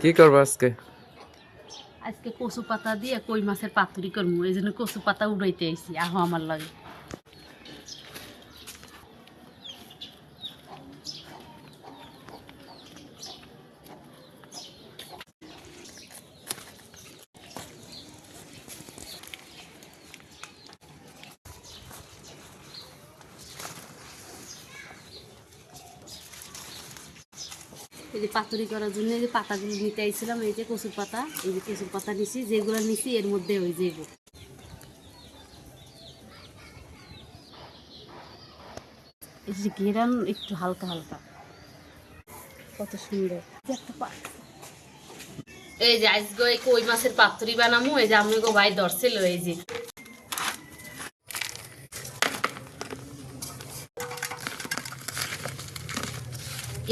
কি করব আজকে? আজকে কচু পাতা দিয়ে কই মাছের পাতুরি করব, এই জন্য কচু পাতা উড়াইতে আইছি, আহ আমার লাগে। এই যে পাতুরি করার জন্য এই যে পাতাগুলো নিতে আইছিলাম, এই যে কচুর পাতা, এই যে কচুর পাতা নিছি, যেগুলো নিছি এর মধ্যে ওই যে এগো। এই যে ঘেরান একটু হালকা হালকা। কত সুন্দর। এই যে আজকে কই মাছের পাতুরি বানামু, এই যে আমি গো ভাই ধরছিল, এই যে।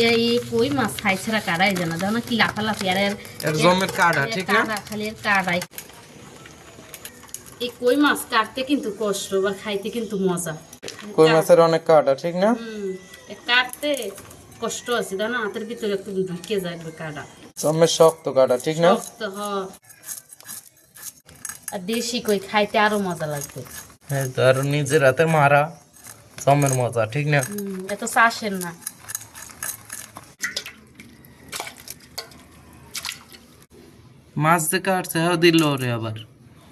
এই কই মাছ খাই ছাড়া কারাই জানা? দাও না কি লাফালাফি আর এর জমের কাটা ঠিক না? খালি এর কাটাই এই কই মাছ কাটতে কিন্তু কষ্ট বা খাইতে কিন্তু মজা। কই মাছের অনেক কাটা ঠিক না? কাটতে কষ্ট আছে দাও না হাতের ভিতরে একটু ঢুকে যায় কাটা জমের শক্ত কাটা ঠিক না? শক্ত হ। আর দেশি কই খাইতে আরও মজা লাগবে। হ্যাঁ তো আর নিজের হাতে মারা জমের মজা ঠিক না? এত চাষের না। মাছ কাটছে হ্যাঁ দিল রে আবার।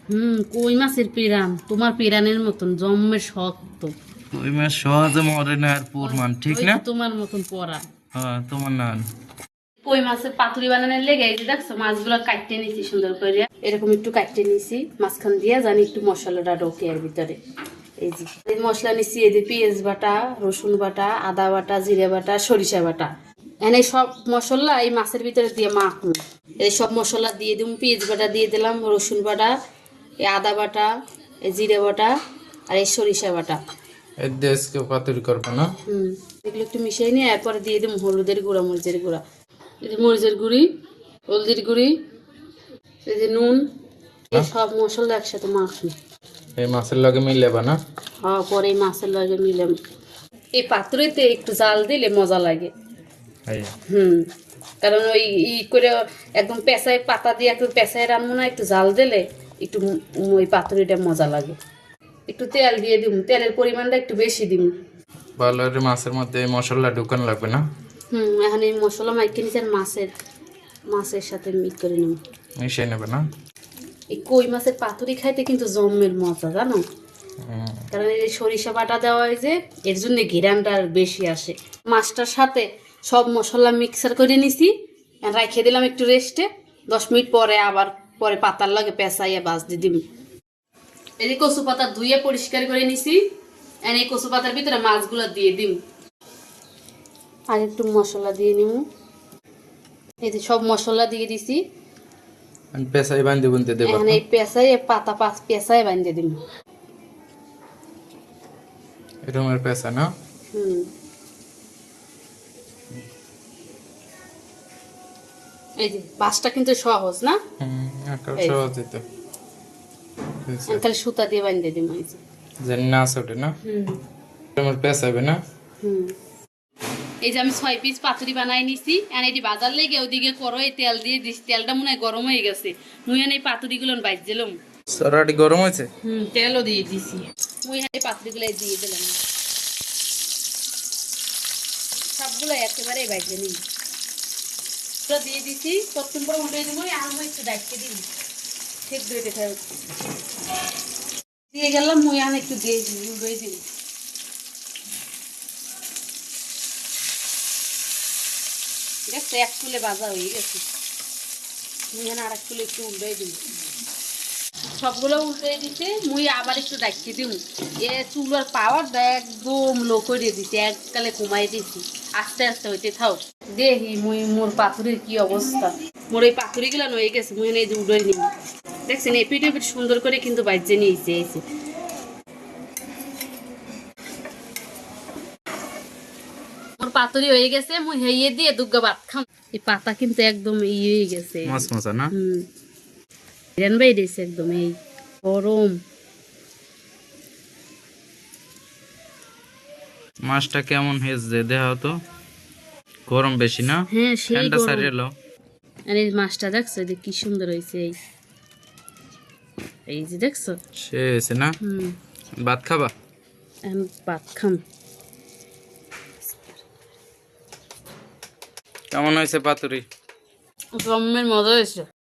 হুম কই মাছের পিরান? তোমার পিরানের মতন জম্মের শক্ত কই মাছ সহজে মরে না আর পুরমান ঠিক না? তোমার মতন পরা হ্যাঁ তোমার না কই মাছের পাতুরি বানানোর লেগে এই যে দেখছ মাছগুলো কাটতে নিছি সুন্দর করে। এরকম একটু কাটতে নিছি মাছখান দিয়ে জানি একটু মশলাটা ঢোকে এর ভিতরে। এই যে মশলা নিছি এই যে পেঁয়াজ বাটা রসুন বাটা আদা বাটা জিরে বাটা সরিষা বাটা। এনে সব মশলা এই মাছের ভিতরে দিয়ে মাখুন। এই সব মশলা দিয়ে দিলাম পেঁয়াজ বাটা দিয়ে দিলাম রসুন বাটা এই আদা বাটা এই জিরে বাটা আর এই সরিষা বাটা। দেশকে পাতুরি করব না? হুম এগুলো একটু মিশিয়ে নিয়ে এরপরে দিয়ে দিম হলুদের গুঁড়া মরিচের গুঁড়া। এই যে মরিচের গুঁড়ি হলদির গুঁড়ি এই যে নুন এই সব মশলা একসাথে মাখুন। এই মাছের লগে মিলেবা না? হওয়ার পরে এই মাছের লগে মিলে এই পাত্রতে একটু জাল দিলে মজা লাগে। হুম। কারণ ওই ই করে একদম পেঁচায় পাতা দিয়ে একটু পেঁচায় রান্না না একটু জাল দিলে একটু ওই পাতুরিটা মজা লাগে। একটু তেল দিয়ে দিম তেলের পরিমাণটা একটু বেশি দিম। ভালো করে মাছের মধ্যে মশলা ঢুকান লাগবে না? হুম এখন এই মশলা মাইকে নিচে আর মাছের মাছের সাথে মিট করে নেব মিশিয়ে নেবে না? এই কই মাছের পাতুরি খাইতে কিন্তু জম্মের মজা জানো? কারণ এই সরিষা বাটা দেওয়া হয় যে এর জন্য ঘিরানটা আর বেশি আসে। মাছটার সাথে সব মশলা মিক্সার করে নিছি। রাখিয়ে দিলাম একটু রেস্টে। দশ মিনিট পরে আবার পরে পাতার লাগে পেঁচাইয়া বাজ দিয়ে দিবি। এই কচু পাতা ধুয়ে পরিষ্কার করে নিছি। এই কচু পাতার ভিতরে মাছগুলো দিয়ে দিম। আর একটু মশলা দিয়ে নিব এই যে সব মশলা দিয়ে দিছি। পেশাই বান্ধি বুনতে দেবো। এখন এই পেঁচাই পাতা পাঁচ পেঁচাই বাঁধিয়ে দিম। এরকমের পেশা না? হুম। এই যে বাসটা কিন্তু সহজ না? সুতা দিয়ে বাঁধিয়ে দিম এই যে। না ওঠে না? হুম। এরকমের না? এই যে আমি ছয় পিস পাতুরি বানাই নিছি আর এটি বাজার লেগে ওদিকে করো এই তেল দিয়ে দিস তেলটা মনে হয় গরম হয়ে গেছে। মুই এই পাতুরিগুলো বাইর দিলাম। সরাটি গরম হয়েছে? হুম তেলও দিয়ে দিছি। মুই এই পাতুরিগুলো দিয়ে দিলাম। সবগুলো একেবারে নিই পুরো দিয়ে দিছি, প্রথম পরে উঠে দিব মুই একটু ডাইকে দিই ঠিক দুই দেখা দিয়ে গেলাম, মুই আর একটু দিয়ে দিই উড়ে দিই এক চুলে বাজা হয়ে গেছে। মুই আর এক চুলে একটু উল্টে দিই। সবগুলো উল্টে দিতে মুই আবার একটু ডাকিয়ে দিম এ চুলার পাওয়ার একদম লো করে দিছি, এককালে কমাই দিছি। আস্তে আস্তে হইতে থাও। দেখি মুই মোর পাথরের কি অবস্থা? মোর এই পাথরিগুলো হয়ে গেছে মুই এই যে উড়ে নিব দেখছেন এপিট এপিট সুন্দর করে কিন্তু বাজ্যে নিয়েছে এসে মোর পাতুরি হয়ে গেছে মুই হেয়ে দিয়ে দুগ্গা ভাত খাম। এই পাতা কিন্তু একদম ইয়ে হয়ে গেছে। মাছ মশা না? হুম। হিরেন বাই দিয়েছে একদম এই গরম। মাছটা কেমন হেজছে দেখা তো। গরম বেশি না? হ্যাঁ গরম। সারিয়ে লো আর এই মাছটা দেখছ? এই যে কি সুন্দর হয়েছে এই। এই যে দেখছ? সে হয়েছে না? হুম। ভাত খাবা? এখন ভাত খাম। কেমন হয়েছে পাতুরি? জম্মের মজা হয়েছে।